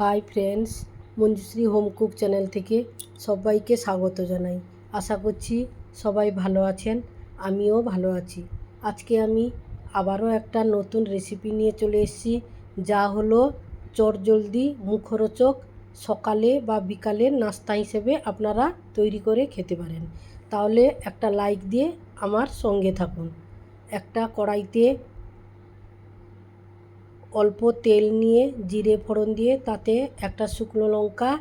Hi friends, Manjushree home cook channel থেকে সবাইকে স্বাগত জানাই। আশা করছি সবাই ভালো আছেন, আমিও ভালো আছি। আজকে আমি আবারও একটা নতুন রেসিপি নিয়ে চলে এসেছি, যা হলো চটজলদি মুখরোচক সকালে বা বিকালে নাস্তা হিসেবে আপনারা তৈরি করে খেতে পারেন। তাহলে একটা লাইক দিয়ে আমার সঙ্গে থাকুন। একটা কড়াইতে অল্প তেল নিয়ে জিরে ফোড়ন দিয়ে তাতে একটা শুকনো লঙ্কা,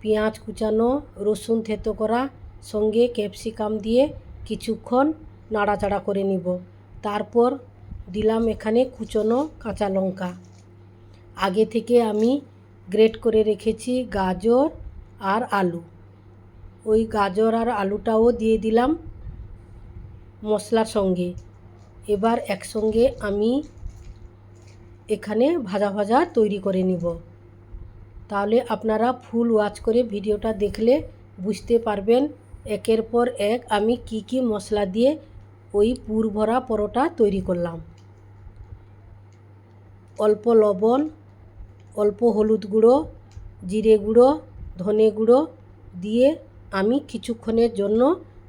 পেঁয়াজ কুচানো, রসুন থেতো করা, সঙ্গে ক্যাপসিকাম দিয়ে কিছুক্ষণ নাড়াচাড়া করে নিব। তারপর দিলাম এখানে কুচনো কাঁচা লঙ্কা। আগে থেকে আমি গ্রেট করে রেখেছি গাজর আর আলু। ওই গাজর আর আলুটাও দিয়ে দিলাম মশলার সঙ্গে। এবার একসঙ্গে আমি এখানে ভাজা ভাজা তৈরি করে নিব। তাহলে আপনারা ফুল ওয়াচ করে ভিডিওটা দেখলে বুঝতে পারবেন একের পর এক আমি কি কি মশলা দিয়ে ওই পুর ভরা পরোটা তৈরি করলাম। অল্প লবণ, অল্প হলুদ গুঁড়ো, জিরে গুঁড়ো, ধনে গুঁড়ো দিয়ে আমি কিছুক্ষণের জন্য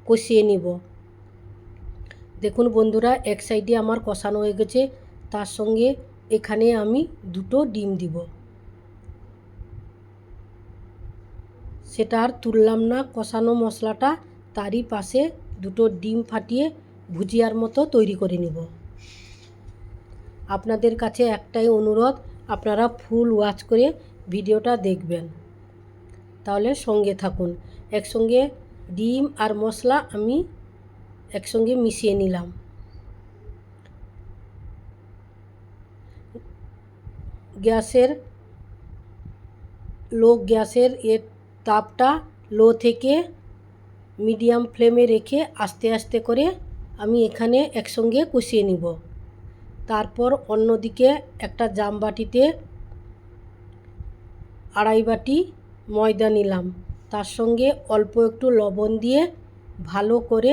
কষিয়ে নিব। দেখুন বন্ধুরা, এক সাইডে আমার কষানো হয়ে গেছে, তার সঙ্গে এখানে আমি দুটো ডিম দিব। সেটা আর তুললাম না, কষানো মশলাটা তারই পাশে দুটো ডিম ফাটিয়ে ভুজিয়ার মতো তৈরি করে নিব। আপনাদের কাছে একটাই অনুরোধ, আপনারা ফুল ওয়াচ করে ভিডিওটা দেখবেন। তাহলে সঙ্গে থাকুন। একসঙ্গে ডিম আর মশলা আমি একসঙ্গে মিশিয়ে নিলাম। গ্যাসের লো, গ্যাসের এর তাপটা লো থেকে মিডিয়াম ফ্লেমে রেখে আস্তে আস্তে করে আমি এখানে একসঙ্গে কষিয়ে নিব। তারপর অন্যদিকে একটা জাম বাটিতে আড়াই বাটি ময়দা নিলাম। তার সঙ্গে অল্প একটু লবণ দিয়ে ভালো করে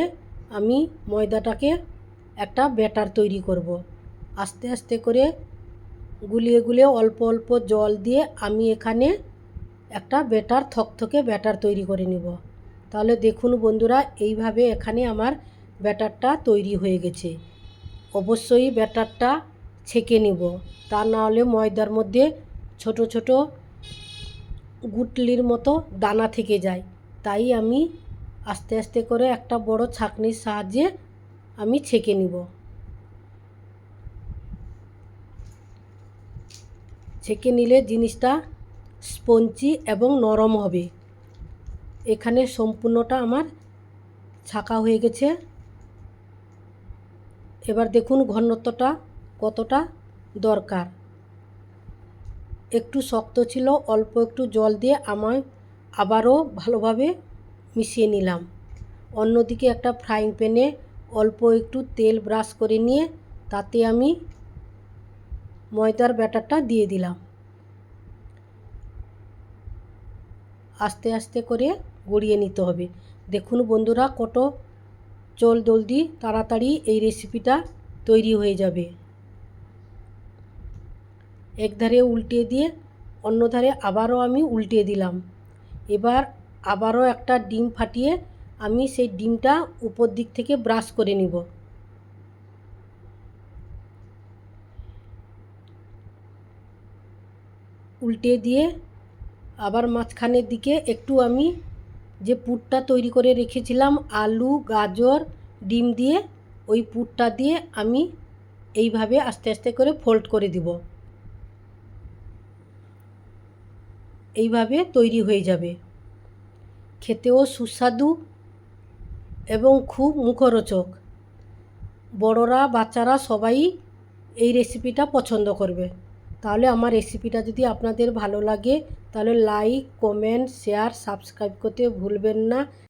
আমি ময়দাটাকে একটা ব্যাটার তৈরি করব। আস্তে আস্তে করে গুলিয়ে গুলিয়ে অল্প অল্প জল দিয়ে আমি এখানে একটা ব্যাটার, থকথকে ব্যাটার তৈরি করে নিব। তাহলে দেখুন বন্ধুরা, এইভাবে এখানে আমার ব্যাটারটা তৈরি হয়ে গেছে। অবশ্যই ব্যাটারটা ছেঁকে নিব। তা না হলে ময়দার মধ্যে ছোট ছোট গুটলির মতো দানা থেকে যায়। তাই আমি আস্তে আস্তে করে একটা বড় ছাঁকনির সাহায্যে আমি ছেঁকে নিব। ছেঁকে নিলে জিনিসটা স্পঞ্জি এবং নরম হবে। এখানে সম্পূর্ণটা আমার ছাকা হয়ে গেছে। এবার দেখুন ঘনত্বটা কতটা দরকার। একটু শক্ত ছিল, অল্প একটু জল দিয়ে আমায় আবারও ভালোভাবে মিশিয়ে নিলাম। অন্যদিকে একটা ফ্রাইং প্যানে অল্প একটু তেল ব্রাশ করে নিয়ে তাতে আমি ময়দার ব্যাটারটা দিয়ে দিলাম। আস্তে আস্তে করে গড়িয়ে নিতে হবে। দেখুন বন্ধুরা কত চল জলদি তাড়াতাড়ি এই রেসিপিটা তৈরি হয়ে যাবে। এক ধারে উল্টে দিয়ে অন্য ধারে আবারও আমি উল্টে দিলাম। এবার আবারও একটা ডিম ফাটিয়ে আমি সেই ডিমটা উপর দিক থেকে ব্রাশ করে নিব। উল্টে দিয়ে আবার মাঝখানের দিকে একটু আমি যে পুরটা তৈরি করে রেখেছিলাম, আলু, গাজর, ডিম দিয়ে, ওই পুরটা দিয়ে আমি এইভাবে আস্তে আস্তে করে ফোল্ড করে দিব। এইভাবে তৈরি হয়ে যাবে। খেতেও সুস্বাদু এবং খুব মুখরোচক। বড়রা, বাচ্চারা সবাই এই রেসিপিটা পছন্দ করবে। তাহলে আমার রেসিপিটা যদি আপনাদের ভালো লাগে, তাহলে লাইক কমেন্ট শেয়ার সাবস্ক্রাইব করতে ভুলবেন না।